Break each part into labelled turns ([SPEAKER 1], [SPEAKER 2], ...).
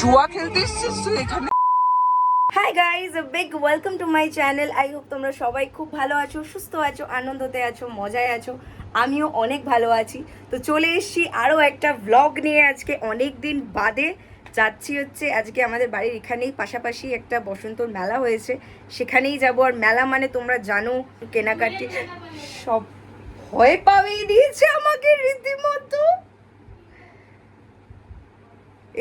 [SPEAKER 1] জুয়া খেলতে এসছিস তুই এখানে?
[SPEAKER 2] Hi guys big welcome to my channel I hope তোমরা সবাই খুব ভালো আছো, সুস্থ আছো, আনন্দতে আছো, মজায় আছো। আমিও অনেক ভালো আছি। তো চলে এসেছি আরও একটা ভ্লগ নিয়ে আজকে অনেক দিন বাদে। যাচ্ছি হচ্ছে আজকে আমাদের বাড়ির এখানেই, পাশাপাশি একটা বসন্তর মেলা হয়েছে। সেখানেই যাব। আর মেলা মানে তোমরা জানো, কেনাকাটি সব ভয় পাবিয়ে দিয়েছে আমাকে রীতিমতো।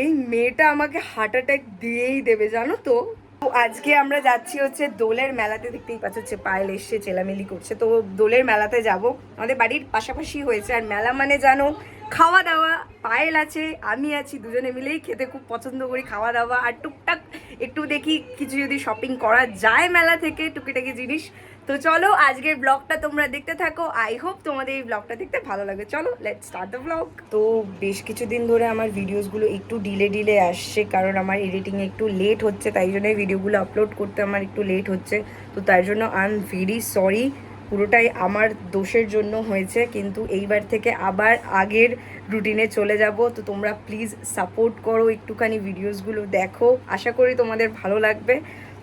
[SPEAKER 2] এই মেয়েটা আমাকে হার্ট অ্যাটাক দিয়েই দেবে, জানো তো? তো আজকে আমরা যাচ্ছি হচ্ছে দোলের মেলাতে, দেখতেই পাচ্ছ হচ্ছে পায়েল এসছে, চেলামেলি করছে। তো দোলের মেলাতে যাব। আমাদের বাড়ির পাশাপাশি হয়েছে, আর মেলা মানে জানো খাওয়া দাওয়া পায়েল আছে, আমি আছি, দুজনে মিলেই খেতে খুব পছন্দ করি খাওয়া দাওয়া আর টুকটাক একটু দেখি, কিছু যদি শপিং করা যায় মেলা থেকে, টুকিটাকি জিনিস। তো চলো আজকের ব্লগটা তোমরা দেখতে থাকো। আই হোপ তোমাদের এই ব্লগটা দেখতে ভালো লাগে। চলো লেট স্টার্ট দ্য ব্লগ তো বেশ কিছুদিন ধরে আমার ভিডিওসগুলো একটু ডিলে ডিলে আসছে কারণ আমার এডিটিং একটু লেট হচ্ছে তাই জন্য ভিডিওগুলো আপলোড করতে আমার একটু লেট হচ্ছে। তো তার জন্য আই এম ভেরি সরি পুরোটাই আমার দোষের জন্য হয়েছে। কিন্তু এইবার থেকে আবার আগের রুটিনে চলে যাব। তো তোমরা প্লিজ সাপোর্ট করো একটুখানি ভিডিওসগুলো দেখো। আশা করি তোমাদের ভালো লাগবে।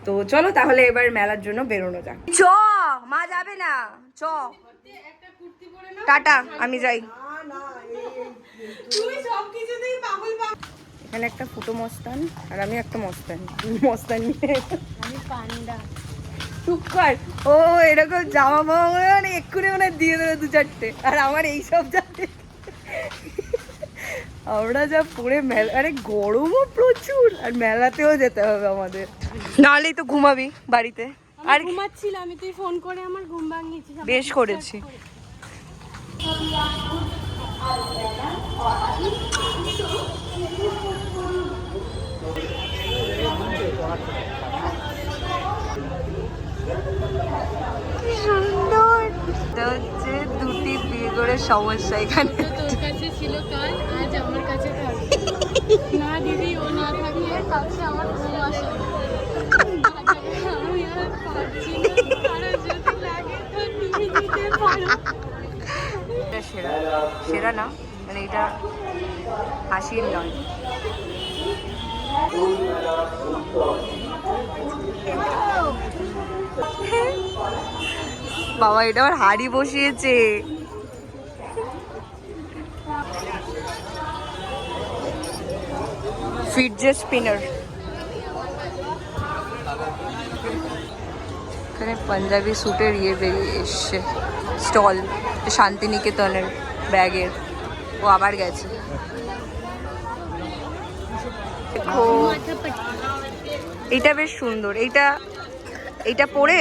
[SPEAKER 2] তো চলো তাহলে এবার মেলার জন্য বেরোনো যাক। চ মা যাবে না চ। টাটা আমি যাই। এখানে একটা ফুটো মস্তান আর আমি একটা মস্তান মস্তান নিয়ে। চুপ কর। ও এরকম জামা মামা মনে এক্ষুনি মনে দিয়ে দেবে দু চারটে। আর আমার এইসব যাতে আমরা যা পরে মেলা আরে গরমও প্রচুর আর মেলাতেও যেতে হবে আমাদের। নাহলেই তো ঘুমাবি বাড়িতে। আর
[SPEAKER 3] ঘুমাচ্ছিলাম আমি তুই ফোন করে আমার ঘুম ভাঙিয়েছিস
[SPEAKER 2] বেশ করেছি। সুন্দর। হচ্ছে দুটি বিয়ে করে সমস্যা এখানে।
[SPEAKER 3] তো তোর কাছে ছিল কাল আজ আমার কাছে থাকবে। না দিদি ও না থাকলে কালকে আমার ঘুম আসে না। আমি আর পারছি না কারও যদি লাগে তো তুমি দিতে পারো
[SPEAKER 2] এটা সেরা সেরা না মানে এটা হাসির নয় বাবা, এটা আবার হাড়ি বসিয়েছে। ফিটজে স্পিনার। এখানে পাঞ্জাবি স্যুটের ইয়ে বেরিয়ে এসছে। স্টল, শান্তিনিকেতনের ব্যাগের, ও আবার গেছে। এইটা বেশ সুন্দর। এইটা এইটা পরে,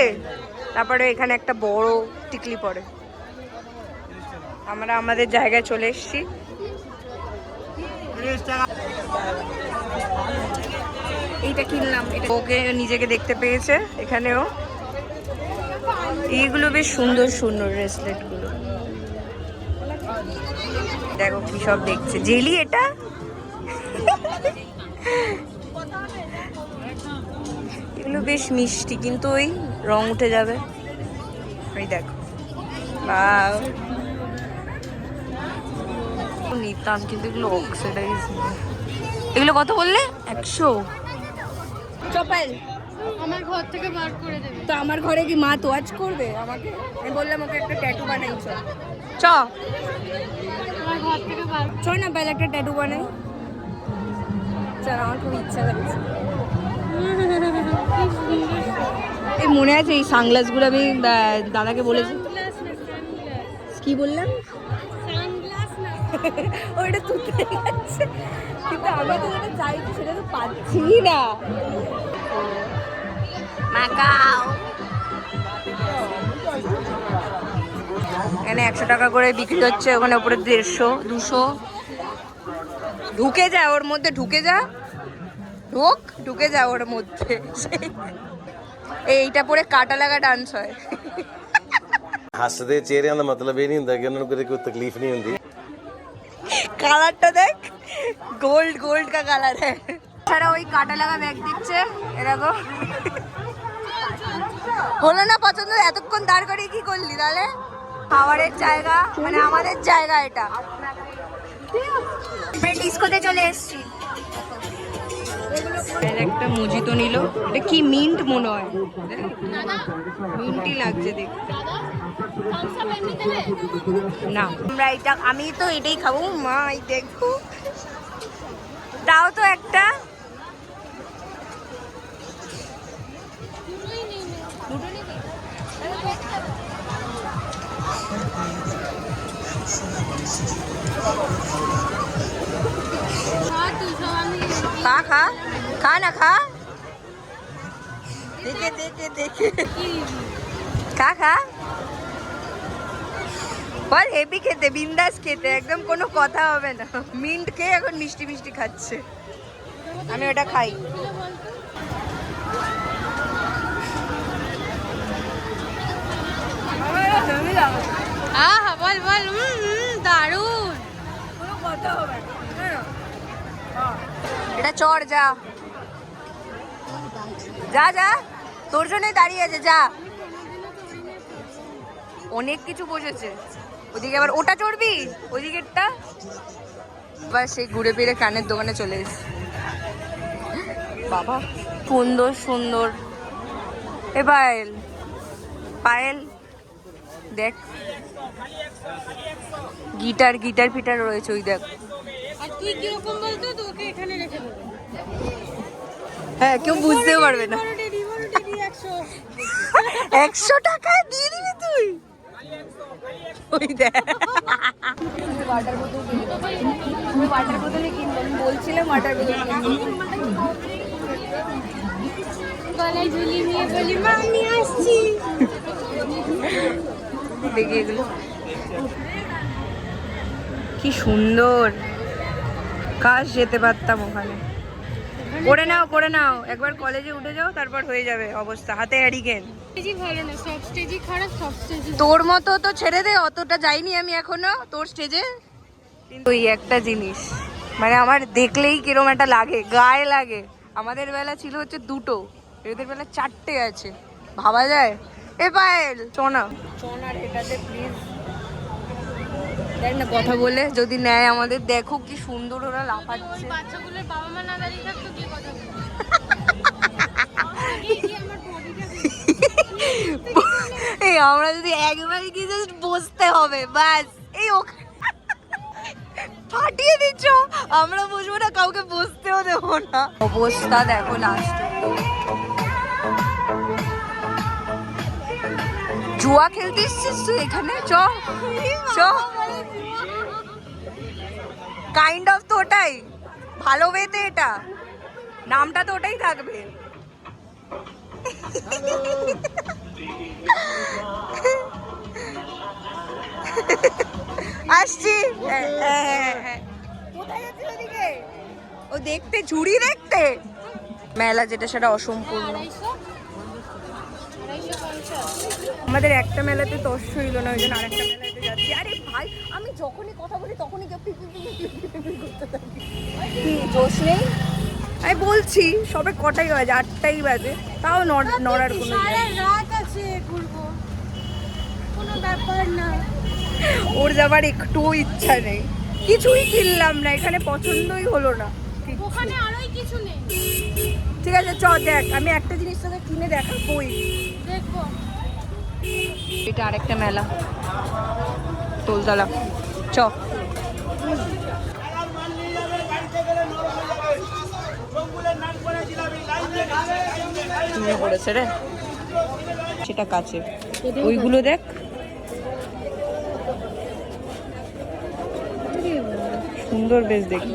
[SPEAKER 2] তারপরে এখানে একটা বড় টিকলি পরে। আমরা আমাদের জায়গায় চলে এসেছি। এইটা কিনলাম। এটা ওকে নিজেকে দেখতে পেয়েছে এখানেও। এইগুলো বেশ সুন্দর সুন্দর ব্রেসলেটগুলো। দেখো কি সব দেখছে। জেলি এটা? এগুলো বেশ মিষ্টি, কিন্তু ওই রং উঠে যাবে। ওই দেখো। নিতাম, কিন্তু এগুলো অক্সিডাইজ এগুলো কত বললে? একশো। চপাল
[SPEAKER 3] আমার ঘর থেকে বার করে দেবে।
[SPEAKER 2] তো আমার ঘরে কি মা তোয়াজ করবে আমাকে? আমি বললাম ওকে একটা ট্যাটু বানাই চ চ।
[SPEAKER 3] আমার ঘর থেকে বার
[SPEAKER 2] চ না বেলা একটা ট্যাটু বানাই। চল আমার খুব ইচ্ছা করছে এই মনে আছে এই সানগ্লাসগুলো আমি দাদাকে বলেছি। কি বললাম?
[SPEAKER 3] সানগ্লাস না
[SPEAKER 2] ওইটা তুলতে যাচ্ছে কিন্তু আমি তো যেটা চাইছি সেটা তো পাচ্ছি না। মাকাও এখানে একশো টাকা করে বিক্রি হচ্ছে ওখানে উপরে দেড়শো দুশো ঢুকে যা ওর মধ্যে ঢুকে যা ঢোক ঢুকে যা ওর মধ্যে এইটা পরে ਕਾਟਾ লাগা ডান্স হয়
[SPEAKER 4] ਹੱਸਦੇ ਚਿਹਰਿਆਂ ਦਾ ਮਤਲਬ ਇਹ ਨਹੀਂ ਹੁੰਦਾ ਕਿ ਉਹਨਾਂ ਨੂੰ ਕਦੇ ਕੋਈ ਤਕਲੀਫ ਨਹੀਂ ਹੁੰਦੀ
[SPEAKER 2] কালারটা দেখ গোল্ড গোল্ড কা কালার হ্যাঁ ছাড়া ওই কাটা লাগা ব্যাগ দিচ্ছে এরকম হলো না পছন্দ এতক্ষণ দাঁড় করিয়ে কি করলি তাহলে? খাবারের জায়গা মানে আমাদের জায়গা এটা। ডিস্কোতে চলে এসছি। একটা মজিতো নিল। এটা কি মিন্ট মনে হয়? মিন্টই লাগছে দেখ না। আমরা এটা আমি তো এটাই খাব মা এই দেখো। দাও তো একটা। খা না খা দেখে দেখে দেখে খা খা বল হেভি খেতে বিন্দাস খেতে একদম কোনো কথা হবে না। মিন্ট খেয়ে এখন মিষ্টি মিষ্টি খাচ্ছে। আমি ওটা খাই।
[SPEAKER 3] আহা বল বল হুম হুম দারুণ।
[SPEAKER 2] কোনো কথা হবে এটা চড় যা। যা যা। তোর জন্যই দাঁড়িয়ে আছে, যা। অনেক কিছু বসেছে। ওদিকে আবার ওটা চড়বি? ওদিকেরটা এবার সেই ঘুরে ফিরে কানের দোকানে চলে এসেছি। বাবা, সুন্দর সুন্দর। এ পায়েল। পায়েল, দেখ। গিটার গিটার ফিটার রয়েছে, ওই দেখ। হ্যাঁ কেউ বুঝতেও পারবে না।
[SPEAKER 3] একশো।
[SPEAKER 2] টাকা দিয়ে দিবি তুই? ওই দেখ। ওয়াটার বোতল ওয়াটার বোতলে কিনবো বলছিলাম ওয়াটার বোতল
[SPEAKER 3] গলায় ঝুলি নিয়ে বলি মা আমি আসছি
[SPEAKER 2] দেখি এগুলো। কি সুন্দর। কাজ যেতে পারতাম ওখানে। করে নাও করে নাও। একবার কলেজে উঠে যাও তারপর হয়ে যাবে অবস্থা। হাতে হ্যারিকেন
[SPEAKER 3] ভালো না সব স্টেজই খারাপ সব স্টেজই
[SPEAKER 2] তোর মতো তো ছেড়ে দে অতটা যাইনি আমি এখনও। তোর স্টেজে কিন্তু ওই একটা জিনিস মানে আমার দেখলেই কিরম একটা লাগে গায়ে লাগে। আমাদের বেলা ছিল হচ্ছে দুটো এদের বেলা চারটে আছে। ভাবা যায়? এ পায়েল চনা। চনার এটাতে প্লিজ দেখ না কথা বলে যদি নেয় আমাদের দেখো কি সুন্দর ওরা লাফাচ্ছে।
[SPEAKER 3] বাচ্চাগুলোর বাবা মা না দাঁড়িয়ে থাকতো কি কথা এই আমার
[SPEAKER 2] যদি একবার কি জাস্ট বসতে হবে বাস এই ফাটিয়ে দিচ্ছ। আমরা বসবো না কাউকে বসতেও দেবো না। অবস্থা দেখো লাস্ট জুয়া খেলতে এসছিস তুই এখানে? চ। চ। কাইন্ড অফ তো ওটাই। ভালো ওয়েতে এটা। নামটা তো ওটাই থাকবে। আসছি। হ্যাঁ, হ্যাঁ, হ্যাঁ? ও দেখতে ঝুড়ি দেখতে? মেলা যেটা সেটা অসম্পূর্ণ। আমাদের একটা মেলাতে তস হইল না ওই জন্য আরেকটা মেলাতে যাচ্ছি। আরে ভাই আমি যখনই কথা বলি তখনই কেউ করতে থাকি। কি জোশ নেই? আমি বলছি সবে কটাই বাজে? আটটাই বাজে। তাও নড়- নড়ার কোনো ইয়ে
[SPEAKER 3] রাত আছে ঘুরবো। কোনো ব্যাপার না।
[SPEAKER 2] ওর যাবার একটুও ইচ্ছা নেই। কিছুই কিনলাম না এখানে পছন্দই হলো না।
[SPEAKER 3] ওখানে আরোই কিছু নেই।
[SPEAKER 2] ঠিক আছে চ দেখ আমি একটা জিনিস তোকে কিনে দেখাবোই।
[SPEAKER 3] দেখব
[SPEAKER 2] এটা আরেকটা মেলা। তোলতলা। চ। পড়েছে রে। সেটা কাছে। ওইগুলো দেখ। সুন্দর বেশ দেখি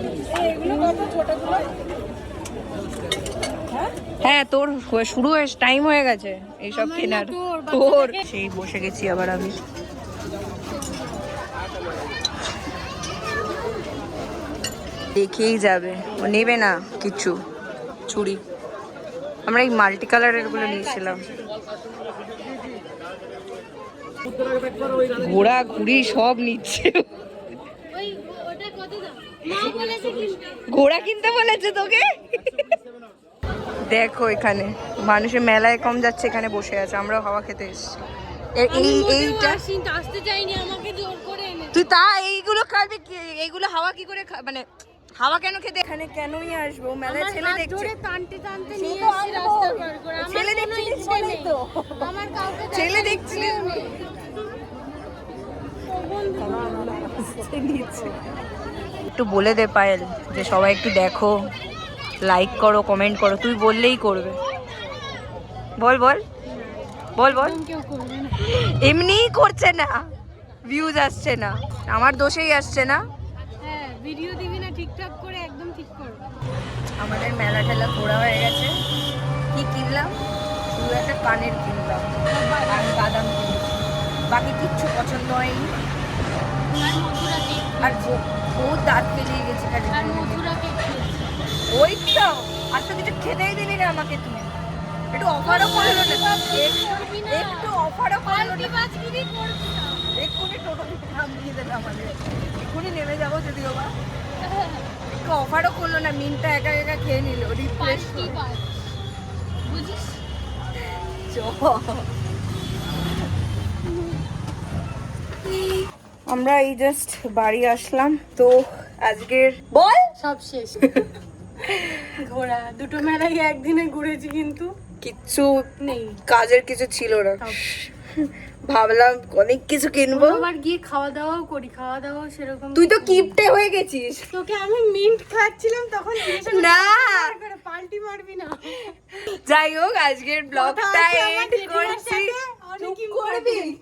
[SPEAKER 2] হ্যাঁ তোর শুরু হয়ে টাইম হয়ে গেছে এইসব কেনার।
[SPEAKER 3] তোর,
[SPEAKER 2] সেই বসে গেছি আবার আমি। দেখেই যাবে। ও নেবে না কিছু। চুড়ি। আমরা এই মাল্টি কালারেরগুলো নিয়েছিলাম। ঘোড়া ঘুড়ি সব নিচ্ছে। ঘোড়া কিনতে বলেছে তোকে? দেখো এখানে। মানুষের মেলায় কম যাচ্ছে এখানে বসে আছে। আমরাও হাওয়া খেতে এসেছি। এই এইটা
[SPEAKER 3] আসতে চাইনি আমাকে জোর করে
[SPEAKER 2] তুই তা এইগুলো খাবি কি? এইগুলো হাওয়া কি করে মানে হাওয়া কেন খেতে এখানে কেনই আসব? মেলায় ছেলে দেখছে।
[SPEAKER 3] টানতে টানতে নিয়ে
[SPEAKER 2] ছেলে দেখছিলিস বলেই তো।
[SPEAKER 3] আমার কাউকে
[SPEAKER 2] ছেলে দেখছিলিস একটু বলে দে পায়েল যে সবাই একটু দেখো। লাইক করো কমেন্ট করো তুই বললেই করবে। বল বল। বল বল। এমনিই করছে না। ভিউজ আসছে না। আমার দোষেই আসছে না।
[SPEAKER 3] হ্যাঁ ভিডিও দিবি না ঠিকঠাক করে একদম ঠিক করবে।
[SPEAKER 2] আমাদের মেলা ঠেলা ঘোরা হয়ে গেছে। কি কিনলাম? শুধু একটা কানের কিনলাম। আর বাদাম কিনলাম বাকি কিচ্ছু পছন্দ হয়নি।
[SPEAKER 3] আর
[SPEAKER 2] বহুত দাঁত পেরিয়ে গেছে খালি। ওই তো আর তো কিছু খেতেই দিলি না আমাকে তুমি একটু অফারও করল না। একটু অফারও করল না
[SPEAKER 3] বাজগিরি করবি না।
[SPEAKER 2] এক্ষুনি টোটো থেকে নামিয়ে দেবে আমাদের এক্ষুনি নেমে যাব যদিও বা একটু অফারও করল না মিনটা একা একা খেয়ে নিল
[SPEAKER 3] বাজ। বুঝিস?
[SPEAKER 2] আমরা এই জাস্ট বাড়ি আসলাম তো আজকের বল
[SPEAKER 3] সব শেষ ঘোরা দুটো মেলাই একদিনে ঘুরেছি কিন্তু।
[SPEAKER 2] কিচ্ছু
[SPEAKER 3] নেই
[SPEAKER 2] কাজের কিছু ছিল না। ভাবলাম অনেক কিছু কিনবো।
[SPEAKER 3] আবার গিয়ে খাওয়া দাওয়াও করি খাওয়া দাওয়াও সেরকম
[SPEAKER 2] তুই তো কিপটে হয়ে গেছিস।
[SPEAKER 3] তোকে আমি মিন্ট খাচ্ছিলাম তখন
[SPEAKER 2] না।
[SPEAKER 3] "কি পাল্টি মারবি না।
[SPEAKER 2] যাই হোক আজকের ব্লগটা এন্ড করছি। করবি?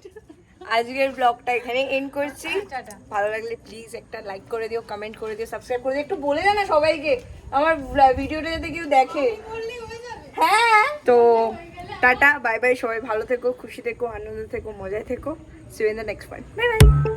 [SPEAKER 2] আজকের ব্লগটা এখানে এন্ড করছি।
[SPEAKER 3] টাটা।
[SPEAKER 2] ভালো লাগলে প্লিজ একটা লাইক করে দিও কমেন্ট করে দিও সাবস্ক্রাইব করে দিও। একটু বলে দে না সবাইকে আমার ভিডিওটা যাতে কেউ দেখে। হ্যাঁ তো টাটা বাই বাই সবাই ভালো থেকো খুশি থেকো আনন্দ থেকো মজায় থেকো। See in the next point bye bye